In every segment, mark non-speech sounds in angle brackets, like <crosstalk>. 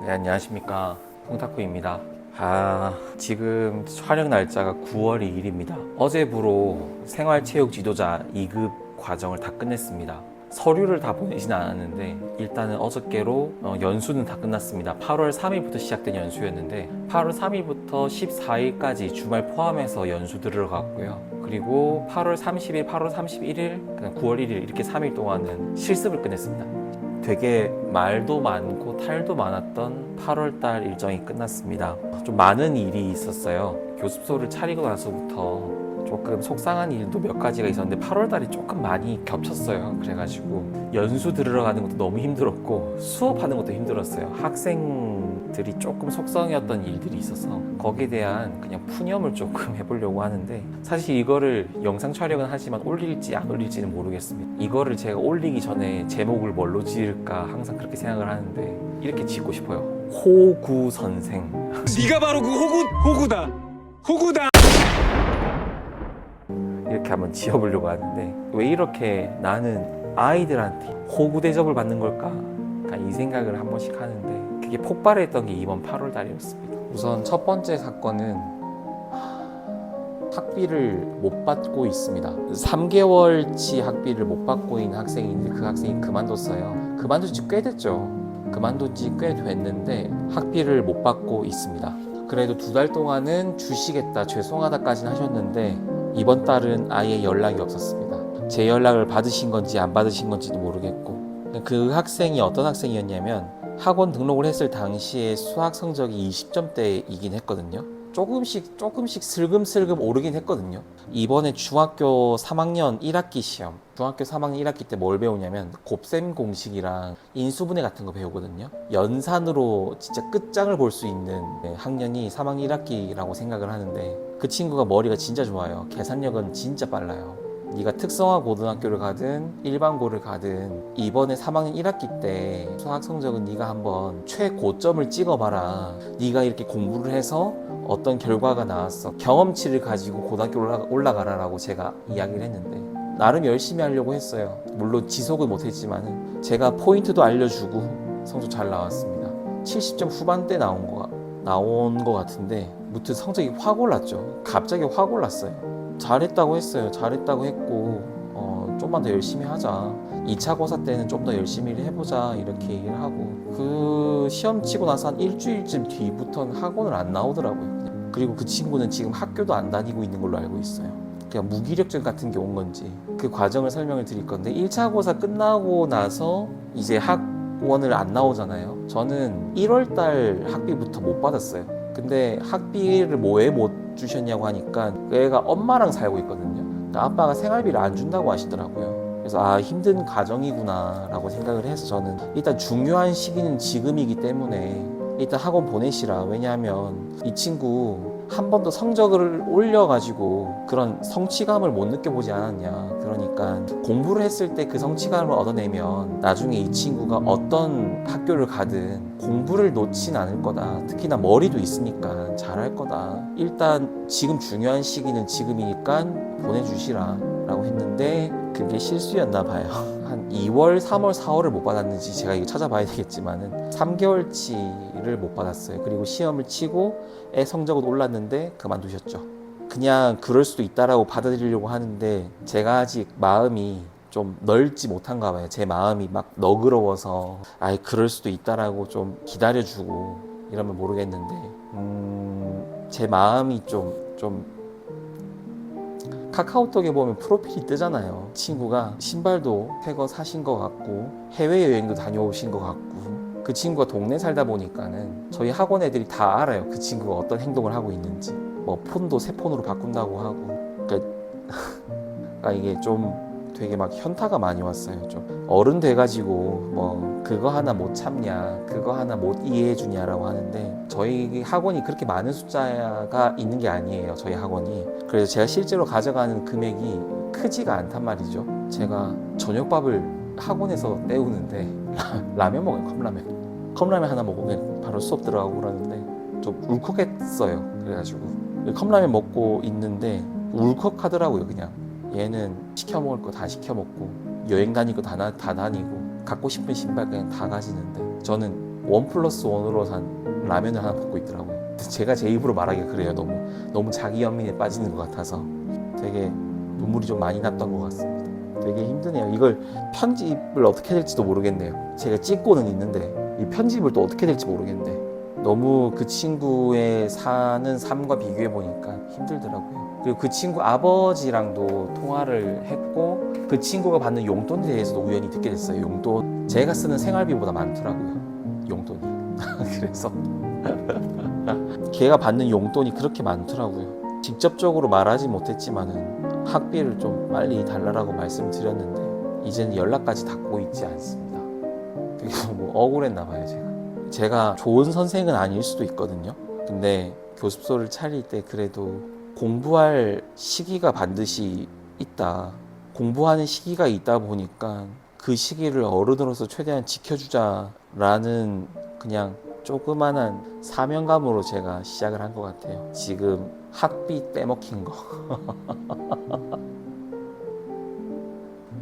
네, 안녕하십니까. 홍타쿠입니다. 아, 지금 촬영 날짜가 9월 2일입니다. 어제부로 생활체육 지도자 2급 과정을 다 끝냈습니다. 서류를 다 보내진 않았는데 일단은 어저께로 어, 연수는 다 끝났습니다. 8월 3일부터 시작된 연수였는데 8월 3일부터 14일까지 주말 포함해서 연수 들어갔고요. 그리고 8월 30일, 8월 31일, 그냥 9월 1일 이렇게 3일 동안은 실습을 끝냈습니다. 되게 말도 많고 탈도 많았던 8월 달 일정이 끝났습니다. 좀 많은 일이 있었어요. 교습소를 차리고 나서부터 조금 속상한 일도 몇 가지가 있었는데 8월 달이 조금 많이 겹쳤어요. 그래가지고 연수 들어가는 것도 너무 힘들었고 수업하는 것도 힘들었어요. 학생 들이 조금 속성이었던 일들이 있어서 거기에 대한 그냥 푸념을 조금 <laughs> 해보려고 하는데 사실 이거를 영상 촬영은 하지만 올릴지 안 올릴지는 모르겠습니다. 이거를 제가 올리기 전에 제목을 뭘로 지을까 항상 그렇게 생각을 하는데 이렇게 짓고 싶어요. 호구 선생. <laughs> 네가 바로 그 호구 호구다. 호구다. 이렇게 한번 지어보려고 하는데 왜 이렇게 나는 아이들한테 호구 대접을 받는 걸까? 약간 이 생각을 한 번씩 하는데 그게 폭발했던 게 이번 8월 달이었습니다. 우선 첫 번째 사건은 학비를 못 받고 있습니다. 3개월치 학비를 못 받고 있는 학생이 있는데 그 학생이 그만뒀어요. 그만둔 지 꽤 됐죠. 그만둔 지 꽤 됐는데 학비를 못 받고 있습니다. 그래도 두 달 동안은 주시겠다, 죄송하다까지는 하셨는데 이번 달은 아예 연락이 없었습니다. 제 연락을 받으신 건지 안 받으신 건지도 모르겠고 그 학생이 어떤 학생이었냐면 학원 등록을 했을 당시에 수학 성적이 20점대이긴 했거든요. 조금씩 조금씩 슬금슬금 오르긴 했거든요. 이번에 중학교 3학년 1학기 시험, 중학교 3학년 1학기 때 뭘 배우냐면 곱셈 공식이랑 인수분해 같은 거 배우거든요. 연산으로 진짜 끝장을 볼 수 있는 네, 학년이 3학년 1학기라고 생각을 하는데 그 친구가 머리가 진짜 좋아요. 계산력은 진짜 빨라요. 네가 특성화 고등학교를 가든 일반고를 가든 이번에 3학년 1학기 때 수학 성적은 네가 한번 최고점을 찍어봐라. 네가 이렇게 공부를 해서 어떤 결과가 나왔어. 경험치를 가지고 고등학교 올라가, 올라가라라고 제가 이야기를 했는데 나름 열심히 하려고 했어요. 물론 지속은 못했지만은 제가 포인트도 알려주고 성적 잘 나왔습니다. 70점 후반대 나온 거 나온 거 같은데 무튼 성적이 확 올랐죠. 갑자기 확 올랐어요. 잘했다고 했어요. 잘했다고 했고 어, 좀만 더 열심히 하자. 2차 고사 때는 좀 더 열심히 해보자 이렇게 얘기를 하고 그 시험 치고 나서 한 일주일쯤 뒤부터는 학원을 안 나오더라고요. 그리고 그 친구는 지금 학교도 안 다니고 있는 걸로 알고 있어요. 그냥 무기력증 같은 게 온 건지 그 과정을 설명을 드릴 건데 1차 고사 끝나고 나서 이제 학원을 안 나오잖아요. 저는 1월 달 학비부터 못 받았어요. 근데 학비를 뭐왜못 주셨냐고 하니까 그 애가 엄마랑 살고 있거든요. 그러니까 아빠가 생활비를 안 준다고 하시더라고요. 그래서 아 힘든 가정이구나라고 생각을 해서 저는 일단 중요한 시기는 지금이기 때문에 일단 학원 보내시라. 왜냐하면 이 친구 한 번도 성적을 올려가지고 그런 성취감을 못 느껴보지 않았냐. 그러니까 공부를 했을 때 그 성취감을 얻어내면 나중에 이 친구가 어떤 학교를 가든 공부를 놓진 않을 거다. 특히나 머리도 있으니까 잘할 거다. 일단 지금 중요한 시기는 지금이니까 보내주시라. 라고 했는데 그게 실수였나 봐요. <laughs> 한 2월, 3월, 4월을 못 받았는지 제가 이거 찾아봐야 되겠지만은 3개월치를 못 받았어요. 그리고 시험을 치고 애 성적은 올랐는데 그만두셨죠. 그냥 그럴 수도 있다라고 받아들이려고 하는데 제가 아직 마음이 좀 넓지 못한가 봐요. 제 마음이 막 너그러워서 아이 그럴 수도 있다라고 좀 기다려주고 이러면 모르겠는데 음, 제 마음이 좀좀 카카오톡에 보면 프로필이 뜨잖아요. 친구가 신발도 새거 사신 것 같고 해외여행도 다녀오신 것 같고 그 친구가 동네 살다 보니까는 저희 학원 애들이 다 알아요. 그 친구가 어떤 행동을 하고 있는지. 뭐 폰도 새 폰으로 바꾼다고 하고. 그러니까, 그러니까 <laughs> 이게 좀 되게 막 현타가 많이 왔어요. 좀 어른 돼가지고 뭐 그거 하나 못 참냐, 그거 하나 못 이해해 주냐라고 하는데 저희 학원이 그렇게 많은 숫자가 있는 게 아니에요. 저희 학원이. 그래서 제가 실제로 가져가는 금액이 크지가 않단 말이죠. 제가 저녁밥을 학원에서 때우는데 <laughs> 라, 면 먹어요. 컵라면. 컵라면 하나 먹으면 바로 수업 들어가고 그러는데 좀 울컥했어요. 그래가지고 컵라면 먹고 있는데 울컥하더라고요. 그냥 얘는 시켜 먹을 거 다 시켜 먹고 여행 다닐 거 다 다 다니고 갖고 싶은 신발 그냥 다 가지는데 저는 원 플러스 원으로 산 라면을 하나 먹고 있더라고요. 제가 제 입으로 말하기 그래요. 너무 너무 자기 연민에 빠지는 것 같아서 되게 눈물이 좀 많이 났던 것 같습니다. 되게 힘드네요. 이걸 편집을 어떻게 될지도 모르겠네요. 제가 찍고는 있는데 이 편집을 또 어떻게 될지 모르겠네. 너무 그 친구의 사는 삶과 비교해 보니까 힘들더라고요. 그리고 그 친구 아버지랑도 통화를 했고 그 친구가 받는 용돈에 대해서도 우연히 듣게 됐어요. 용돈 제가 쓰는 생활비보다 많더라고요. 용돈이. <laughs> 그래서 걔가 받는 용돈이 그렇게 많더라고요. 직접적으로 말하지 못했지만은 학비를 좀 빨리 달라라고 말씀드렸는데 이제는 연락까지 닿고 있지 않습니다. 그래서 뭐 억울했나 봐요, 제가. 제가 좋은 선생은 아닐 수도 있거든요. 근데 교습소를 차릴 때 그래도 공부할 시기가 반드시 있다. 공부하는 시기가 있다 보니까 그 시기를 어른으로서 최대한 지켜주자라는 그냥 조그만한 사명감으로 제가 시작을 한 것 같아요. 지금 학비 떼먹힌 거. <laughs>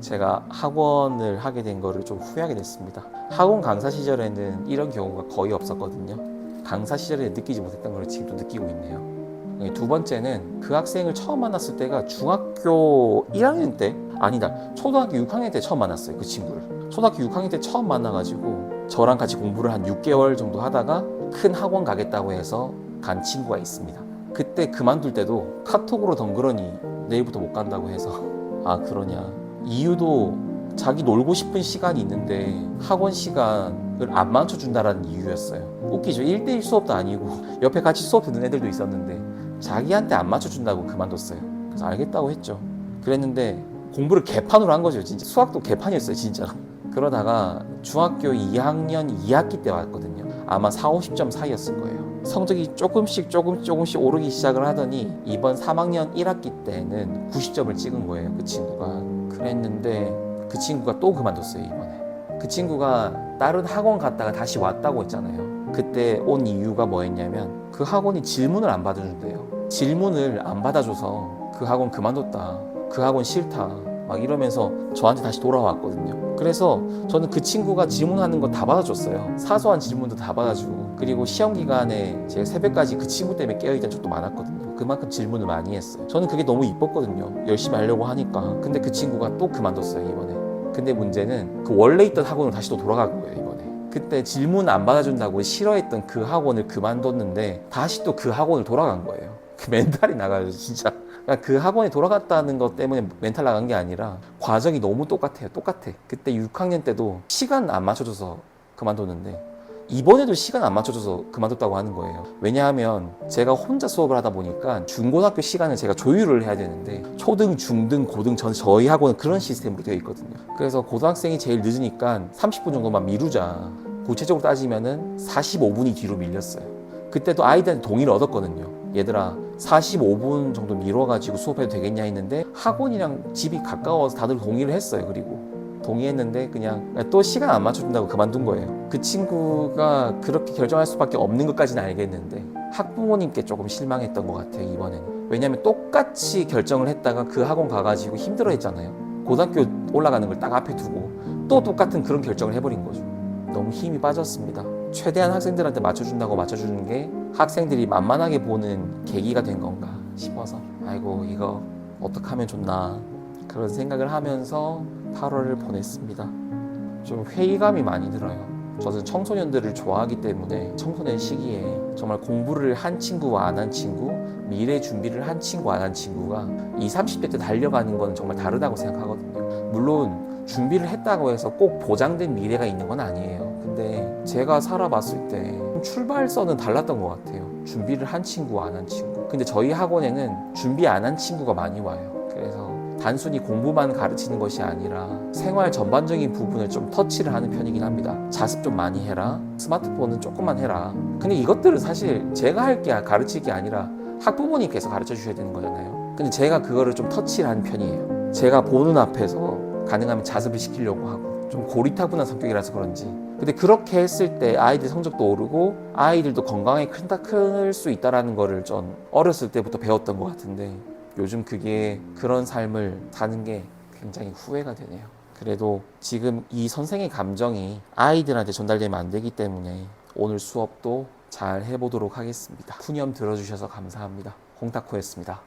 제가 학원을 하게 된 거를 좀 후회하게 됐습니다. 학원 강사 시절에는 이런 경우가 거의 없었거든요. 강사 시절에 느끼지 못했던 걸 지금도 느끼고 있네요. 네, 두 번째는 그 학생을 처음 만났을 때가 중학교 1학년 때 아니다 초등학교 6학년 때 처음 만났어요 그 친구를 초등학교 6학년 때 처음 만나가지고 저랑 같이 공부를 한 6개월 정도 하다가 큰 학원 가겠다고 해서 간 친구가 있습니다 그때 그만둘 때도 카톡으로 덩그러니 내일부터 못 간다고 해서 아 그러냐 이유도 자기 놀고 싶은 시간이 있는데 학원 시간을 안 맞춰준다라는 이유였어요 웃기죠 1대1 수업도 아니고 <laughs> 옆에 같이 수업 듣는 애들도 있었는데 자기한테 안 맞춰준다고 그만뒀어요. 그래서 알겠다고 했죠. 그랬는데 공부를 개판으로 한 거죠. 진짜 수학도 개판이었어요. 진짜로. 그러다가 중학교 2학년 2학기 때 왔거든요. 아마 4, 50점 사이였을 거예요. 성적이 조금씩 조금 조금씩 오르기 시작을 하더니 이번 3학년 1학기 때는 90점을 찍은 거예요. 그 친구가. 그랬는데 그 친구가 또 그만뒀어요. 이번에. 그 친구가 다른 학원 갔다가 다시 왔다고 했잖아요. 그때 온 이유가 뭐였냐면 그 학원이 질문을 안 받아준대요. 질문을 안 받아줘서 그 학원 그만뒀다. 그 학원 싫다. 막 이러면서 저한테 다시 돌아왔거든요. 그래서 저는 그 친구가 질문하는 거 다 받아줬어요. 사소한 질문도 다 받아주고 그리고 시험 기간에 제가 새벽까지 그 친구 때문에 깨어있던 적도 많았거든요. 그만큼 질문을 많이 했어요. 저는 그게 너무 이뻤거든요. 열심히 하려고 하니까. 근데 그 친구가 또 그만뒀어요 이번에. 근데 문제는 그 원래 있던 학원으로 다시 또 돌아간 거예요 이번에. 그때 질문 안 받아준다고 싫어했던 그 학원을 그만뒀는데 다시 또 그 학원을 돌아간 거예요. 그 <laughs> 멘탈이 나가요 진짜. 그러니까 그 학원에 돌아갔다는 것 때문에 멘탈 나간 게 아니라 과정이 너무 똑같아요. 똑같아. 그때 6학년 때도 시간 안 맞춰줘서 그만뒀는데 이번에도 시간 안 맞춰줘서 그만뒀다고 하는 거예요. 왜냐하면 제가 혼자 수업을 하다 보니까 중고등학교 시간을 제가 조율을 해야 되는데 초등, 중등, 고등 전 저희 학원은 그런 시스템으로 되어 있거든요. 그래서 고등학생이 제일 늦으니까 30분 정도만 미루자. 구체적으로 따지면은 45분이 뒤로 밀렸어요. 그때도 아이들한테 동의를 얻었거든요. 얘들아 45분 정도 미뤄가지고 수업해도 되겠냐 했는데 학원이랑 집이 가까워서 다들 동의를 했어요. 그리고 동의했는데 그냥 또 시간 안 맞춰준다고 그만둔 거예요. 그 친구가 그렇게 결정할 수밖에 없는 것까지는 알겠는데 학부모님께 조금 실망했던 것 같아요 이번에는. 왜냐하면 똑같이 결정을 했다가 그 학원 가가지고 힘들어했잖아요. 고등학교 올라가는 걸 딱 앞에 두고 또 똑같은 그런 결정을 해버린 거죠. 너무 힘이 빠졌습니다. 최대한 학생들한테 맞춰준다고 맞춰주는 게 학생들이 만만하게 보는 계기가 된 건가 싶어서 아이고 이거 어떻게 하면 좋나 그런 생각을 하면서 8월을 보냈습니다. 좀 회의감이 많이 들어요. 저는 청소년들을 좋아하기 때문에 청소년 시기에 정말 공부를 한 친구와 안 한 친구, 미래 준비를 한 친구 안 한 친구가 이 30대 때 달려가는 건 정말 다르다고 생각하거든요. 물론 준비를 했다고 해서 꼭 보장된 미래가 있는 건 아니에요. 근데 제가 살아봤을 때 출발선은 달랐던 것 같아요. 준비를 한 친구, 안 한 친구. 근데 저희 학원에는 준비 안 한 친구가 많이 와요. 그래서 단순히 공부만 가르치는 것이 아니라 생활 전반적인 부분을 좀 터치를 하는 편이긴 합니다. 자습 좀 많이 해라. 스마트폰은 조금만 해라. 근데 이것들은 사실 제가 할 게 가르칠 게 아니라 학부모님께서 가르쳐 주셔야 되는 거잖아요. 근데 제가 그거를 좀 터치를 하는 편이에요. 제가 보는 앞에서 가능하면 자습을 시키려고 하고 좀 고리타분한 성격이라서 그런지 근데 그렇게 했을 때 아이들 성적도 오르고 아이들도 건강에 큰다 클 수 있다라는 거를 좀 어렸을 때부터 배웠던 것 같은데 요즘 그게 그런 삶을 사는 게 굉장히 후회가 되네요. 그래도 지금 이 선생의 감정이 아이들한테 전달되면 안 되기 때문에 오늘 수업도 잘 해보도록 하겠습니다. 푸념 들어주셔서 감사합니다. 홍타코였습니다.